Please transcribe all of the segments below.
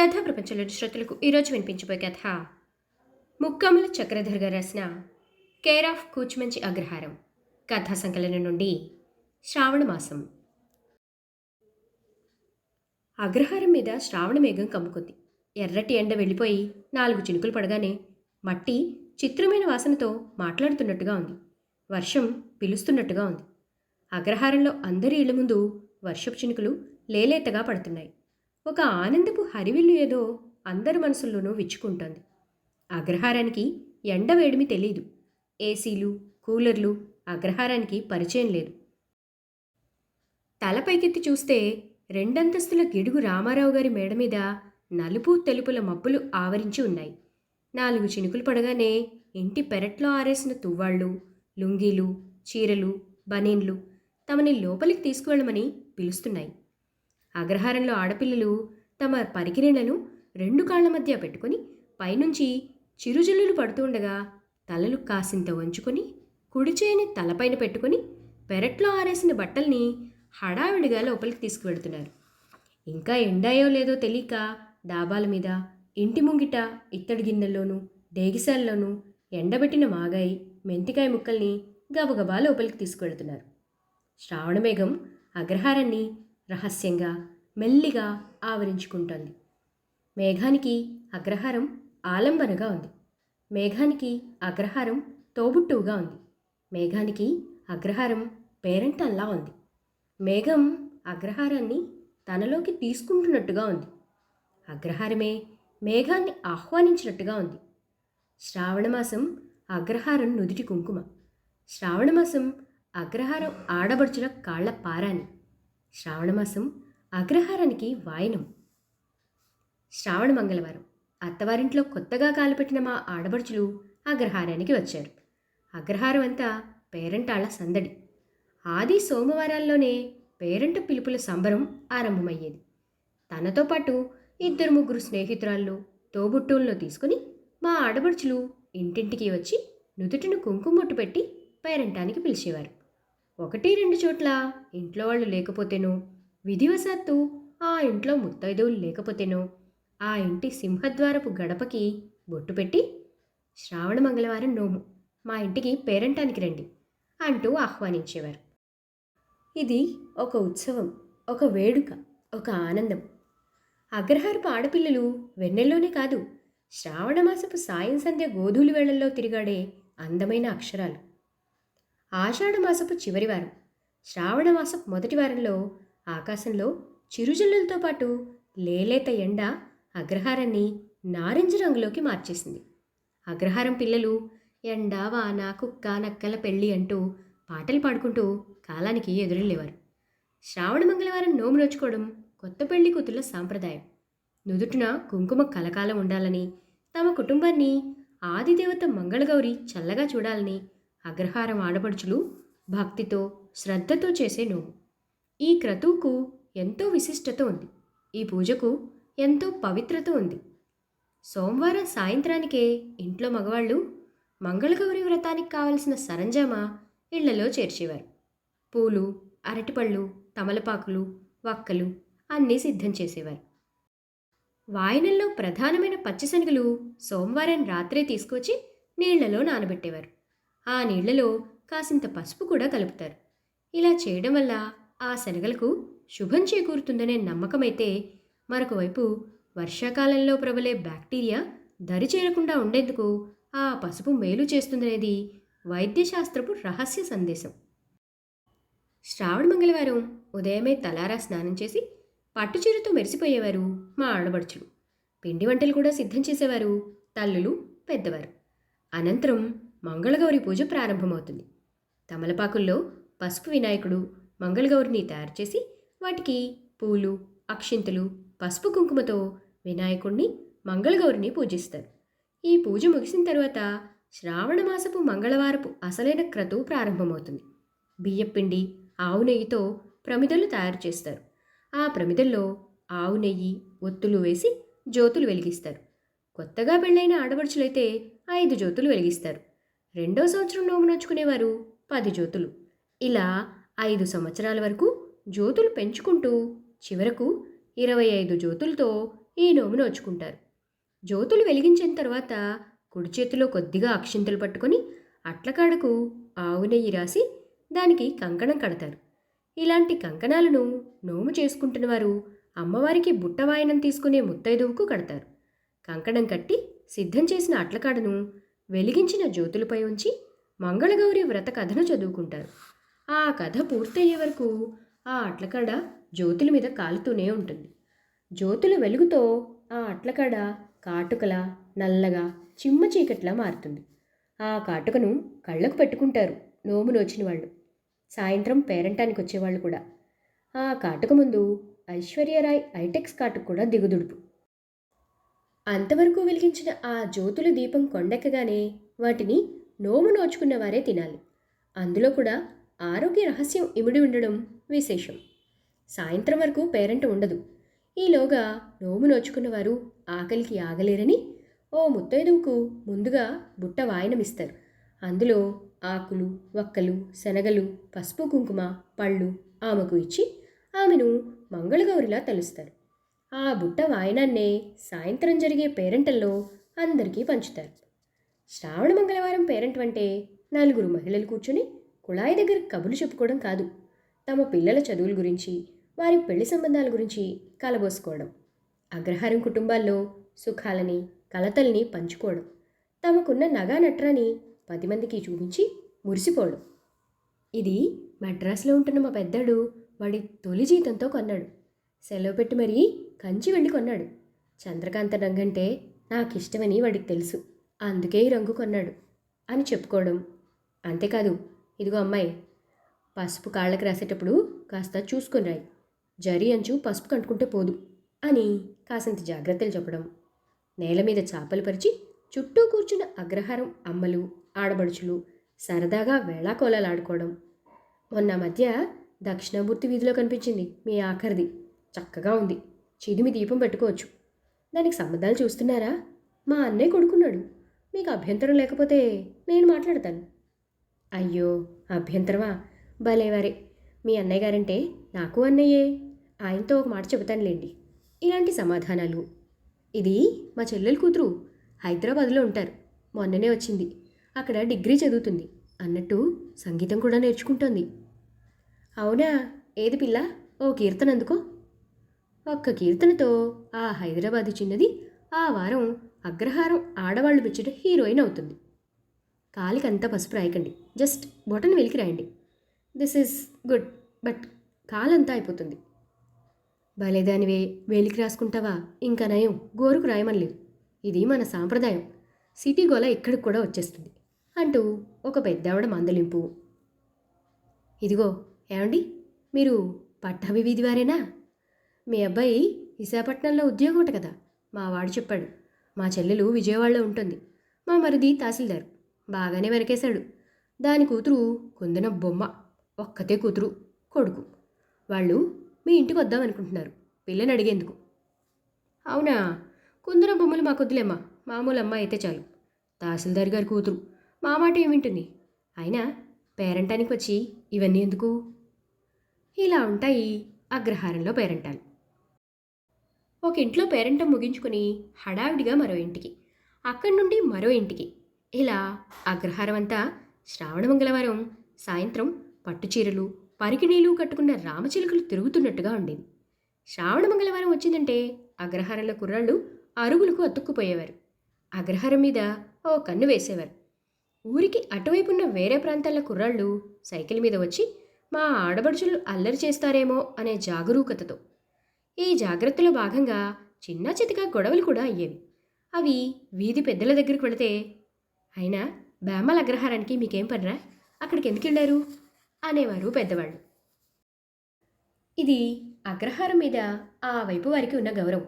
కథా ప్రపంచంలోని శ్రోతలకు ఈరోజు వినిపించబోయే కథ. ముక్కమల చక్రధర్ గారు రాసిన కేర్ ఆఫ్ కూచిమంచి అగ్రహారం కథా సంకలనం నుండి శ్రావణ మాసం. అగ్రహారం మీద శ్రావణ మేఘం కమ్ముకుంది. ఎర్రటి ఎండ వెళ్ళిపోయి నాలుగు చినుకులు పడగానే మట్టి చిత్రమైన వాసనతో మాట్లాడుతున్నట్టుగా ఉంది. వర్షం పిలుస్తున్నట్టుగా ఉంది. అగ్రహారంలో అందరి ఇళ్ళ ముందు వర్షపు చినుకులు లేలేతగా పడుతున్నాయి. ఒక ఆనందపు హరివిల్లు ఏదో అందరి మనసుల్లోనూ విచ్చుకుంటోంది. అగ్రహారానికి ఎండ వేడిమి తెలియదు ఏసీలు కూలర్లు అగ్రహారానికి పరిచయం లేదు. తలపైకెత్తి చూస్తే రెండంతస్తుల గిడుగు రామారావు గారి మేడ మీద నలుపు తెలుపుల మబ్బులు ఆవరించి ఉన్నాయి. నాలుగు చినుకులు పడగానే ఇంటి పెరట్లో ఆరేసిన తువ్వాళ్ళు లుంగీలు చీరలు బనీన్లు తమని లోపలికి తీసుకువెళ్ళమని పిలుస్తున్నాయి. అగ్రహారంలో ఆడపిల్లలు తమ పరికిరీలను రెండు కాళ్ళ మధ్య పెట్టుకుని పైనుంచి చిరుజల్లులు పడుతుండగా తలలు కాసింత వంచుకొని కుడిచేయని తలపైన పెట్టుకుని పెరట్లో ఆరేసిన బట్టల్ని హడావిడిగా లోపలికి తీసుకువెడుతున్నారు. ఇంకా ఎండాయో లేదో తెలియక డాబాల మీద ఇంటి ముంగిట ఇత్తడి గిన్నెల్లోనూ డేగిసాల్లోనూ ఎండబెట్టిన మాగాయి మెంతికాయ ముక్కల్ని గబగబా లోపలికి తీసుకువెడుతున్నారు. శ్రావణమేఘం అగ్రహారాన్ని రహస్యంగా మెల్లిగా ఆవరించుకుంటోంది. మేఘానికి అగ్రహారం ఆలంబనగా ఉంది. మేఘానికి అగ్రహారం తోబుట్టువుగా ఉంది. మేఘానికి అగ్రహారం పేరెంటల్లా ఉంది. మేఘం అగ్రహారాన్ని తనలోకి తీసుకుంటున్నట్టుగా ఉంది. అగ్రహారమే మేఘాన్ని ఆహ్వానించినట్టుగా ఉంది. శ్రావణమాసం అగ్రహారం నుదిటి కుంకుమ. శ్రావణమాసం అగ్రహారం ఆడబడుచుల కాళ్ళ పారాని శ్రావణమాసం అగ్రహారానికి వాయనం. శ్రావణ మంగళవారం. అత్తవారింట్లో కొత్తగా కాలుపెట్టిన మా ఆడబడుచులు అగ్రహారానికి వచ్చారు. అగ్రహారం అంతా పేరంటాళ్ళ సందడి. ఆది సోమవారాల్లోనే పేరంట పిలుపుల సంబరం ఆరంభమయ్యేది. తనతో పాటు ఇద్దరు ముగ్గురు స్నేహితురాళ్ళు తోబుట్టువులను తీసుకుని మా ఆడబడుచులు ఇంటింటికి వచ్చి నుదుటిని కుంకుమొట్టు పెట్టి పేరంటానికి పిలిచేవారు. ఒకటి రెండు చోట్ల ఇంట్లో వాళ్ళు లేకపోతేనో విధివశాత్తు ఆ ఇంట్లో ముత్తైదువులు లేకపోతేనో ఆ ఇంటి సింహద్వారపు గడపకి బొట్టు పెట్టి శ్రావణ మంగళవారం నోము మా ఇంటికి పేరంటానికి రండి అంటూ ఆహ్వానించేవారు. ఇది ఒక ఉత్సవం ఒక వేడుక ఒక ఆనందం. అగ్రహారపు ఆడపిల్లలు వెన్నెల్లోనే కాదు శ్రావణమాసపు సాయం సంధ్య గోధూలి వేళల్లో తిరిగాడే అందమైన అక్షరాలు. ఆషాఢమాసపు చివరి వారం శ్రావణమాసపు మొదటి వారంలో ఆకాశంలో చిరుజల్లులతో పాటు లేలేత ఎండ అగ్రహారాన్ని నారింజ రంగులోకి మార్చేసింది. అగ్రహారం పిల్లలు ఎండ వాన కుక్క నక్కల పెళ్ళి అంటూ పాటలు పాడుకుంటూ కాలానికి ఎదురెళ్ళేవారు. శ్రావణ మంగళవారం నోము నోచుకోవడం కొత్త పెళ్ళి కూతుళ్ళ సాంప్రదాయం. నుదుటిన కుంకుమ కలకాలం ఉండాలని తమ కుటుంబాన్ని ఆదిదేవత మంగళగౌరి చల్లగా చూడాలని అగ్రహారం ఆడపడుచులు భక్తితో శ్రద్ధతో చేసే నోము. ఈ క్రతువుకు ఎంతో విశిష్టత ఉంది. ఈ పూజకు ఎంతో పవిత్రత ఉంది. సోమవారం సాయంత్రానికే ఇంట్లో మగవాళ్ళు మంగళగౌరి వ్రతానికి కావలసిన సరంజామా ఇళ్ళలో చేర్చేవారు. పూలు అరటిపళ్ళు తమలపాకులు వక్కలు అన్నీ సిద్ధం చేసేవారు. వాయనంలో ప్రధానమైన పచ్చిశనగలు సోమవారం రాత్రే తీసుకొచ్చి నీళ్ళలో నానబెట్టేవారు. ఆ నీళ్ళలో కాసింత పసుపు కూడా కలుపుతారు. ఇలా చేయడం వల్ల ఆ శనగలకు శుభం చేకూరుతుందనే నమ్మకమైతే మరొక వైపు వర్షాకాలంలో ప్రబలే బ్యాక్టీరియా దరి చేరకుండా ఉండేందుకు ఆ పసుపు మేలు చేస్తుందనేది వైద్యశాస్త్రపు రహస్య సందేశం. శ్రావణ మంగళవారం ఉదయమే తలారా స్నానం చేసి పట్టుచీరతో మెరిసిపోయేవారు మా ఆడబడుచులు పిండి వంటలు కూడా సిద్ధం చేసేవారు తల్లులు పెద్దవారు. అనంతరం మంగళగౌరి పూజ ప్రారంభమవుతుంది. తమలపాకుల్లో పసుపు వినాయకుడు మంగళగౌరిని తయారు చేసి వాటికి పూలు అక్షింతలు పసుపు కుంకుమతో వినాయకుణ్ణి మంగళగౌరిని పూజిస్తారు. ఈ పూజ ముగిసిన తర్వాత శ్రావణమాసపు మంగళవారపు అసలైన క్రతువు ప్రారంభమవుతుంది. బియ్యపిండి ఆవు నెయ్యితో ప్రమిదలు తయారు చేస్తారు. ఆ ప్రమిదల్లో ఆవు నెయ్యి ఒత్తులు వేసి జ్యోతులు వెలిగిస్తారు. కొత్తగా పెళ్ళైన ఆడపడుచులైతే ఐదు జ్యోతులు వెలిగిస్తారు. రెండో సంవత్సరం నోము నోచుకునేవారు పది జ్యోతులు. ఇలా ఐదు సంవత్సరాల వరకు జ్యోతులు పెంచుకుంటూ చివరకు ఇరవై ఐదు జ్యోతులతో ఈ నోము నోచుకుంటారు జ్యోతులు వెలిగించిన తర్వాత కుడి చేతిలో కొద్దిగా అక్షింతలు పట్టుకొని అట్లకాడకు ఆవు నెయ్యి రాసి దానికి కంకణం కడతారు. ఇలాంటి కంకణాలను నోము చేసుకుంటున్న వారు అమ్మవారికి బుట్టవాయనం తీసుకునే ముత్తైదువుకు కడతారు. కంకణం కట్టి సిద్ధం చేసిన అట్లకాడను వెలిగించిన జ్యోతులపై ఉంచి మంగళగౌరి వ్రత కథను చదువుకుంటారు. ఆ కథ పూర్తయ్యే వరకు ఆ అట్లకాడ జ్యోతుల మీద కాలుతూనే ఉంటుంది. జ్యోతుల వెలుగుతో ఆ అట్లకాడ కాటుకల నల్లగా చిమ్మ చీకట్లా మారుతుంది. ఆ కాటుకను కళ్ళకు పెట్టుకుంటారు నోము నోచిన వాళ్ళు. సాయంత్రం పేరంటానికి వచ్చేవాళ్ళు కూడా. ఆ కాటుక ముందు ఐశ్వర్యరాయ్ ఐటెక్స్ కాటుకు కూడా దిగుదుడుపు. అంతవరకు వెలిగించిన ఆ జ్యోతుల దీపం కొండెక్కగానే వాటిని నోము నోచుకున్న వారే తినాలి. అందులో కూడా ఆరోగ్య రహస్యం ఇమిడి ఉండడం విశేషం. సాయంత్రం వరకు పేరెంట్ ఉండదు. ఈలోగా నోము నోచుకున్నవారు ఆకలికి ఆగలేరని ఓ ముత్తైదువుకు ముందుగా బుట్ట వాయనమిస్తారు. అందులో ఆకులు వక్కలు శనగలు పసుపు కుంకుమ పళ్ళు ఆమెకు ఇచ్చి ఆమెను మంగళగౌరిలా తలుస్తారు. ఆ బుట్ట వాయనాన్నే సాయంత్రం జరిగే పేరెంటల్లో అందరికీ పంచుతారు. శ్రావణ మంగళవారం పేరెంట్ అంటే నలుగురు మహిళలు కూర్చొని కుళాయి దగ్గర కబుర్లు చెప్పుకోవడం కాదు. తమ పిల్లల చదువుల గురించి వారి పెళ్ళి సంబంధాల గురించి కలబోసుకోవడం. అగ్రహారం కుటుంబాల్లో సుఖాలని కలతల్ని పంచుకోవడం. తమకున్న నగా నట్రాని పది మందికి చూపించి మురిసిపోవడం. ఇది మద్రాసులో ఉంటున్న మా పెద్దడు వాడి తొలి జీతంతో కొన్నాడు. సెలవు పెట్టి మరీ కంచి వెళ్ళి కొన్నాడు. చంద్రకాంత రంగంటే నాకు ఇష్టమని వాడికి తెలుసు. అందుకే ఈ రంగు కొన్నాడు అని చెప్పుకోవడం. అంతేకాదు ఇదిగో అమ్మాయి పసుపు కాళ్ళకి రాసేటప్పుడు కాస్త చూసుకొని రాయి. జరి అంచు పసుపు కంటుకుంటే పోదు అని కాసంత జాగ్రత్తలు చెప్పడం. నేల మీద చాపలు పరిచి చుట్టూ కూర్చున్న అగ్రహారం అమ్మలు ఆడబడుచులు సరదాగా వేళాకోళాలు ఆడుకోవడం మొన్న మధ్య దక్షిణామూర్తి వీధిలో కనిపించింది మీ ఆఖరిది. చక్కగా ఉంది. చిదిమి దీపం పెట్టుకోవచ్చు. దానికి సంబంధాలు చూస్తున్నారా? మా అన్నయ్య కొడుకున్నాడు. మీకు అభ్యంతరం లేకపోతే నేను మాట్లాడతాను. అయ్యో అభ్యంతరమా? భలేవారే మీ అన్నయ్య గారంటే నాకు అన్నయ్యే. ఆయనతో ఒక మాట చెబుతానులేండి. ఇలాంటి సమాధానాలు. ఇది మా చెల్లెలు కూతురు హైదరాబాద్లో ఉంటారు. మొన్ననే వచ్చింది. అక్కడ డిగ్రీ చదువుతుంది. అన్నట్టు సంగీతం కూడా నేర్చుకుంటోంది. అవునా? ఏది పిల్ల? ఓ కీర్తన అందుకో. ఒక్క కీర్తనతో ఆ హైదరాబాద్ చిన్నది ఆ వారం అగ్రహారం ఆడవాళ్ళు మెచ్చుట హీరోయిన్ అవుతుంది. కాలికంతా పసుపు రాయకండి. జస్ట్ బొటన్ వెలికి రాయండి. దిస్ ఈజ్ గుడ్ బట్ కాలంతా అయిపోతుంది. భలేదానివే వేలికి రాసుకుంటావా? ఇంకా నయం గోరుకు రాయమనలేదు ఇది మన సాంప్రదాయం. సిటీ గోల ఇక్కడికి కూడా వచ్చేస్తుంది. అంటూ ఒక పెద్దావిడ మందలింపు. ఇదిగో ఏమండి? మీరు పట్టాభి వీధి వారేనా? మీ అబ్బాయి విశాఖపట్నంలో ఉద్యోగం ఉంట కదా? మా వాడు చెప్పాడు. మా చెల్లెలు విజయవాడలో ఉంటుంది. మా మరిది తహసీల్దారు. బాగానే వెనకేశాడు. దాని కూతురు కుందన బొమ్మ ఒక్కతే కూతురు కొడుకు. వాళ్ళు మీ ఇంటికి వద్దామనుకుంటున్నారు పిల్లని అడిగేందుకు. అవునా? కుందన బొమ్మలు మాకొద్దులేమ్మా మామూలు అమ్మ అయితే చాలు. తహసీల్దార్ గారి కూతురు మా మాట ఏమింటుంది అయినా పేరంటానికి వచ్చి ఇవన్నీ ఎందుకు? ఇలా ఉంటాయి అగ్రహారంలో పేరంటాలు. ఒక ఇంట్లో పేరంటం ముగించుకొని హడావిడిగా మరో ఇంటికి అక్కడి నుండి మరో ఇంటికి. ఇలా అగ్రహారం అంతా శ్రావణ మంగళవారం సాయంత్రం పట్టుచీరలు పరికిణీలు కట్టుకున్న రామచిలుకలు తిరుగుతున్నట్టుగా ఉండేది. శ్రావణ మంగళవారం వచ్చిందంటే అగ్రహారంలో కుర్రాళ్ళు అరుగులకు అతుక్కుపోయేవారు. అగ్రహారం మీద ఓ కన్ను వేసేవారు. ఊరికి అటువైపున్న వేరే ప్రాంతాల కుర్రాళ్ళు సైకిల్ మీద వచ్చి మా ఆడబడుచులు అల్లరి చేస్తారేమో అనే జాగరూకతతో. ఈ జాగ్రత్తలో భాగంగా చిన్న చితక గొడవలు కూడా అయ్యేవి. అవి వీధి పెద్దల దగ్గరికి వెళితే అయినా బేమల అగ్రహారానికి మీకేం పనిరా? అక్కడికి ఎందుకు వెళ్ళారు అనేవారు పెద్దవాళ్ళు. ఇది అగ్రహారం మీద ఆ వైపు వారికి ఉన్న గౌరవం.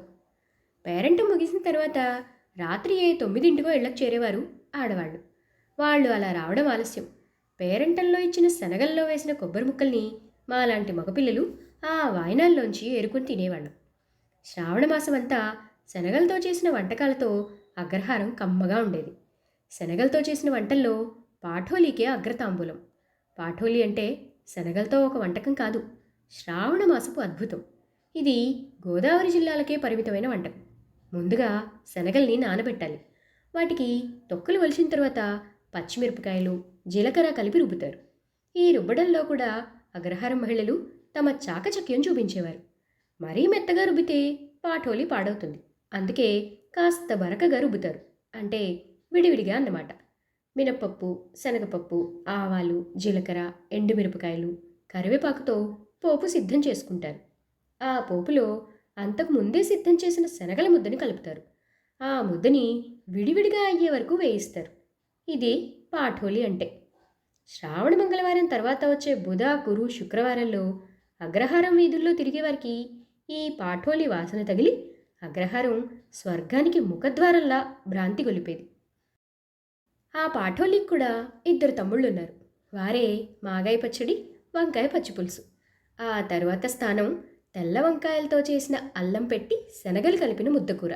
పేరెంట్ ముగిసిన తర్వాత రాత్రి ఏ తొమ్మిదింటికో ఇళ్ళకు చేరేవారు ఆడవాళ్ళు. వాళ్ళు అలా రావడం ఆలస్యం. పేరెంటల్లో ఇచ్చిన శనగల్లో వేసిన కొబ్బరి ముక్కల్ని మా లాంటి మగపిల్లలు ఆ వాయినాల్లోంచి ఏరుకుని తినేవాళ్ళం. శ్రావణ మాసం అంతా శనగలతో చేసిన వంటకాలతో అగ్రహారం కమ్మగా ఉండేది. శనగలతో చేసిన వంటల్లో పాఠోలీకే అగ్రతాంబూలం. పాఠోలి అంటే శనగలతో ఒక వంటకం కాదు శ్రావణ మాసపు అద్భుతం. ఇది గోదావరి జిల్లాలకే పరిమితమైన వంటకం. ముందుగా శనగల్ని నానబెట్టాలి. వాటికి తొక్కలు వలిచిన తర్వాత పచ్చిమిరపకాయలు జీలకర్ర కలిపి రుబ్బుతారు. ఈ రుబ్బడంలో కూడా అగ్రహారం మహిళలు తమ చాకచక్యం చూపించేవారు. మరీ మెత్తగా రుబ్బితే పాఠోలి పాడవుతుంది. అందుకే కాస్త బరకగా రుబ్బుతారు. అంటే విడివిడిగా అన్నమాట. మినప్పప్పు శనగపప్పు ఆవాలు జీలకర్ర ఎండుమిరపకాయలు కరివేపాకుతో పోపు సిద్ధం చేసుకుంటారు. ఆ పోపులో అంతకు ముందే సిద్ధం చేసిన శనగల ముద్దని కలుపుతారు. ఆ ముద్దని విడివిడిగా అయ్యే వరకు వేయిస్తారు. ఇది పాఠోలి అంటే. శ్రావణ మంగళవారం తర్వాత వచ్చే బుధ గురు శుక్రవారంలో అగ్రహారం వీధుల్లో తిరిగేవారికి ఈ పాఠోలి వాసన తగిలి అగ్రహారం స్వర్గానికి ముఖద్వారంలా భ్రాంతి గొలిపేది. ఆ పాఠోలికి కూడా ఇద్దరు తమ్ముళ్ళు ఉన్నారు వారే మాగాయ పచ్చడి వంకాయ పచ్చిపులుసు ఆ తరువాత స్థానం తెల్ల వంకాయలతో చేసిన అల్లం పెట్టి శనగలు కలిపిన ముద్దకూర.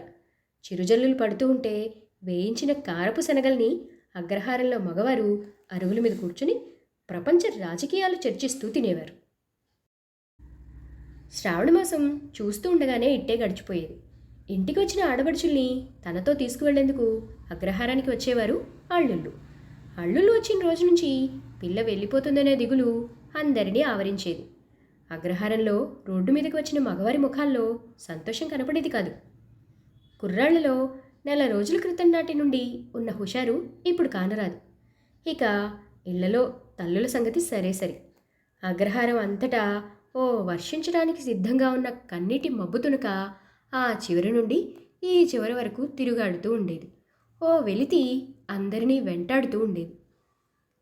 చిరుజల్లులు పడుతూ ఉంటే వేయించిన కారపు శనగల్ని అగ్రహారంలో మగవారు అరువుల మీద కూర్చుని ప్రపంచ రాజకీయాలు చర్చిస్తూ తినేవారు. శ్రావణమాసం చూస్తూ ఉండగానే ఇట్టే గడిచిపోయేది. ఇంటికి వచ్చిన ఆడపడుచుల్ని తనతో తీసుకువెళ్ళేందుకు అగ్రహారానికి వచ్చేవారు అల్లుళ్ళు. అల్లుళ్ళు వచ్చిన రోజు నుంచి పిల్ల వెళ్ళిపోతుందనే దిగులు అందరినీ ఆవరించేది. అగ్రహారంలో రోడ్డు మీదకి వచ్చిన మగవారి ముఖాల్లో సంతోషం కనపడేది కాదు. కుర్రాళ్ళలో నెల రోజుల క్రితం నాటి నుండి ఉన్న హుషారు ఇప్పుడు కానరాదు. ఇక ఇళ్ళలో తల్లుల సంగతి సరే సరే. అగ్రహారం అంతటా ఓ వర్షించడానికి సిద్ధంగా ఉన్న కన్నీటి మబ్బు తునక ఆ చివరి నుండి ఈ చివరి వరకు తిరుగాడుతూ ఉండేది. ఓ వెలితి అందరినీ వెంటాడుతూ ఉండేది.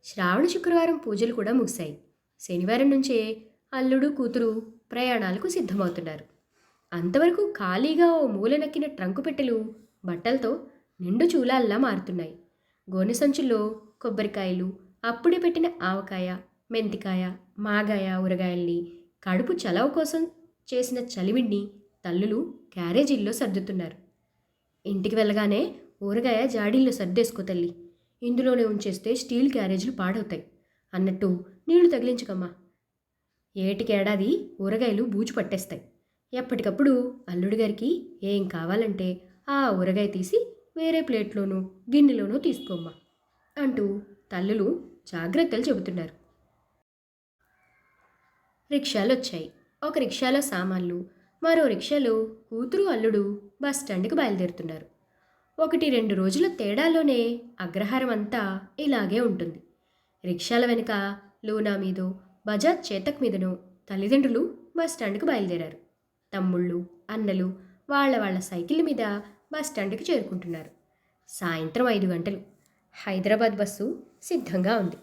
శ్రావణ శుక్రవారం పూజలు కూడా ముగిశాయి. శనివారం నుంచే అల్లుడు కూతురు ప్రయాణాలకు సిద్ధమవుతున్నారు. అంతవరకు ఖాళీగా ఓ మూల నక్కిన ట్రంకు పెట్టెలు బట్టలతో నిండు చూలాల్లా మారుతున్నాయి. గోనె సంచుల్లో కొబ్బరికాయలు అప్పుడే పెట్టిన ఆవకాయ మెంతికాయ మాగాయ ఊరగాయల్ని కడుపు చలవ కోసం చేసిన చలివిడిని తల్లులు క్యారేజీల్లో సర్దుతున్నారు. ఇంటికి వెళ్ళగానే ఊరగాయ జాడీల్లో సర్దేసుకో తల్లి. ఇందులోనే ఉంచేస్తే స్టీల్ క్యారేజీలు పాడవుతాయి. అన్నట్టు నీళ్ళు తగిలించకమ్మా. ఏటికేడాది ఊరగాయలు బూజు పట్టేస్తాయి. ఎప్పటికప్పుడు అల్లుడి గారికి ఏం కావాలంటే ఆ ఊరగాయ తీసి వేరే ప్లేట్లోనూ గిన్నెలోనూ తీసుకోమ్మా అంటూ తల్లులు జాగ్రత్తలు చెబుతున్నారు. రిక్షాలు వచ్చాయి ఒక రిక్షాలో సామాన్లు మరో రిక్షాలో కూతురు అల్లుడు బస్ స్టాండ్కి బయలుదేరుతున్నారు. ఒకటి రెండు రోజుల తేడాలోనే అగ్రహారం అంతా ఇలాగే ఉంటుంది. రిక్షాల వెనుక లూనా మీదో బజాజ్ చేతక్ మీదనో తల్లిదండ్రులు బస్ స్టాండ్కి బయలుదేరారు. తమ్ముళ్ళు అన్నలు వాళ్ళ వాళ్ళ సైకిళ్ళ మీద బస్ స్టాండ్కి చేరుకుంటున్నారు. సాయంత్రం ఐదు గంటలు. హైదరాబాద్ బస్సు సిద్ధంగా ఉంది.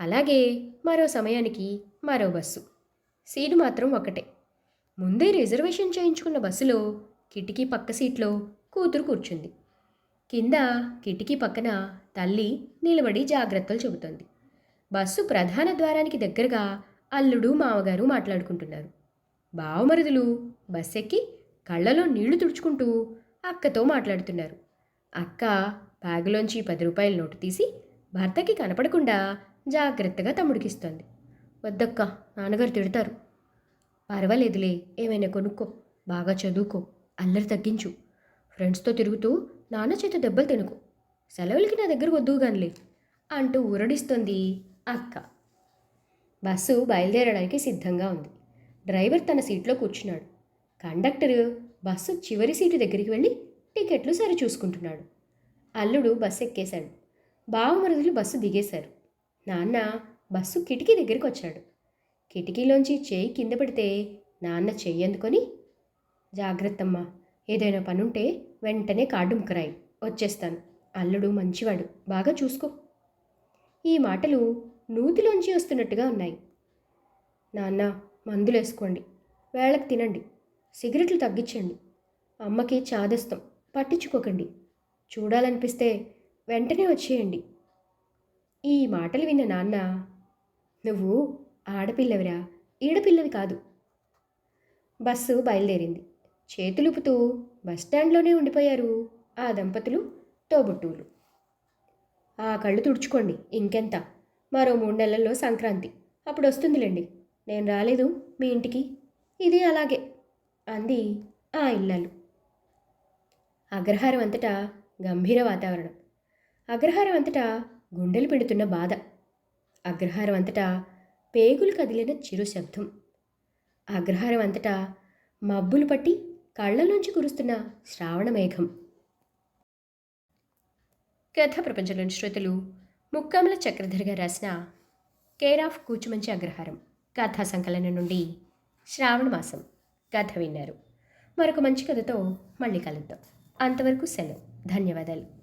అలాగే మరో సమయానికి మరో బస్సు. సీటు మాత్రం ఒకటే. ముందే రిజర్వేషన్ చేయించుకున్న బస్సులో కిటికీ పక్క సీట్లో కూతురు కూర్చుంది. కింద కిటికీ పక్కన తల్లి నిలబడి జాగ్రత్తలు చెబుతోంది. బస్సు ప్రధాన ద్వారానికి దగ్గరగా అల్లుడు మామగారు మాట్లాడుకుంటున్నారు. బావమరుదులు బస్ ఎక్కి కళ్ళలో నీళ్ళు తుడుచుకుంటూ అక్కతో మాట్లాడుతున్నారు. అక్క బ్యాగులోంచి పది రూపాయల నోటు తీసి భర్తకి కనపడకుండా జాగ్రత్తగా తమ్ముడికిస్తోంది. వద్దక్క నాన్నగారు తిడతారు. పర్వాలేదులే ఏమైనా కొనుక్కో బాగా చదువుకో అల్లరి తగ్గించు. ఫ్రెండ్స్తో తిరుగుతూ నాన్న చేత దెబ్బలు తినుకో. సెలవులకి నా దగ్గర వద్దు గానిలే అంటూ ఊరడిస్తుంది అక్క. బస్సు బయలుదేరడానికి సిద్ధంగా ఉంది. డ్రైవర్ తన సీట్లో కూర్చున్నాడు. కండక్టర్ బస్సు చివరి సీటు దగ్గరికి వెళ్ళి టికెట్లు సరి చూసుకుంటున్నాడు అల్లుడు బస్సు ఎక్కేశాడు. బావమరుదులు బస్సు దిగేశారు. నాన్న బస్సు కిటికీ దగ్గరికి వచ్చాడు. కిటికీలోంచి చేయి కింద పడితే నాన్న చెయ్యి అందుకొని జాగ్రత్తమ్మా ఏదైనా పనుంటే వెంటనే కార్డు ముక్కరాయి. వచ్చేస్తాను. అల్లుడు మంచివాడు. బాగా చూసుకో. ఈ మాటలు నూతిలోంచి వస్తున్నట్టుగా ఉన్నాయి. నాన్న మందులు వేసుకోండి వేళకు తినండి. సిగరెట్లు తగ్గించండి. అమ్మకి చాదస్తాం. పట్టించుకోకండి. చూడాలనిపిస్తే వెంటనే వచ్చేయండి. ఈ మాటలు విన్న నాన్న నువ్వు ఆడపిల్లవిరా? ఈడపిల్లవి కాదు. బస్సు బయలుదేరింది. చేతులుపుతూ బస్టాండ్లోనే ఉండిపోయారు ఆ దంపతులు తోబుట్టువులు. ఆ కళ్ళు తుడుచుకోండి ఇంకెంత? మరో మూడు నెలల్లో సంక్రాంతి. అప్పుడు వస్తుందిలేండి. నేను రాలేదు మీ ఇంటికి. ఇది అలాగే అంది ఆ ఇల్లాలు. అగ్రహారం అంతటా గంభీర వాతావరణం. అగ్రహారం అంతటా గుండెలు పెడుతున్న బాధ. అగ్రహారం అంతటా పేగులు కదిలిన చిరు శబ్దం. అగ్రహారం అంతటా మబ్బులు పట్టి కళ్ళలోంచి కురుస్తున్న శ్రావణ మేఘం. కథ ప్రపంచంలోని శ్రోతలు ముక్కామల చక్రధరిగా రాసిన కేర్ ఆఫ్ కూచుమంచి అగ్రహారం కథా సంకలనం నుండి శ్రావణ మాసం కథ విన్నారు. మరొక మంచి కథతో మళ్ళీ కలుద్దాం. అంతవరకు సెలవు. ధన్యవాదాలు.